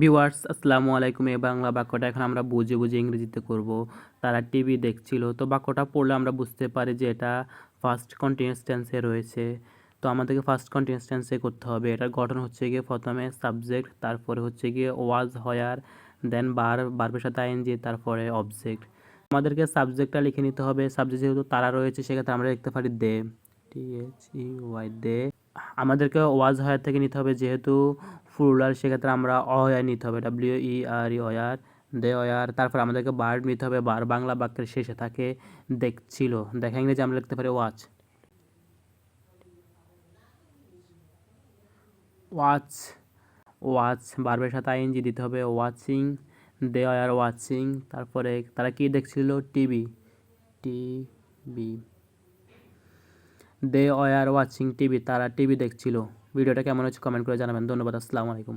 Viewers, আসসালামু আলাইকুম। এই বাংলা বাক্যটা এখন আমরা বুঝে বুঝে ইংরেজিতে করব। তারা টিভি দেখছিল, তো বাক্যটা পড়লে আমরা বুঝতে পারি যে এটা ফার্স্ট কন্টিনিউয়াস টেন্সে রয়েছে। তো আমাদেরকে ফার্স্ট কন্টিনিউয়াস টেন্সে করতে হবে। এটার গঠন হচ্ছে গিয়ে প্রথমে সাবজেক্ট তারপরে হচ্ছে গিয়ে ওয়াজ হয়ার দেন বার বারবের সাথে আইনজি তারপরে অবজেক্ট আমাদেরকে সাবজেক্টটা লিখে নিতে হবে। সাবজেক্ট যেহেতু তারা রয়েছে, সেক্ষেত্রে আমরা লিখতে পারি দে টি এইচ ই ওয়াই দে? আমাদেরকে ওয়াজ হয়ার থেকে নিতে হবে, যেহেতু ফুলার সেক্ষেত্রে আমরা অয়ার নিতে হবে W E R E were they were তারপর আমাদেরকে বার নিতে হবে, বার বাংলা বাক্যের শেষে থাকে, দেখছিল। দেখা ইংরেজি আমরা লিখতে পারি ওয়াচ ওয়াচ ওয়াচ বারবের সাথে আইএনজি দিতে হবে ওয়াচিং দে আর ওয়াচিং তারপরে তারা কি দেখছিল? TV TV they were watching TV তারা টিভি দেখছিল। ভিডিওটা কেমন হচ্ছে কমেন্ট করে জানাবেন। ধন্যবাদ, আসসালামু আলাইকুম।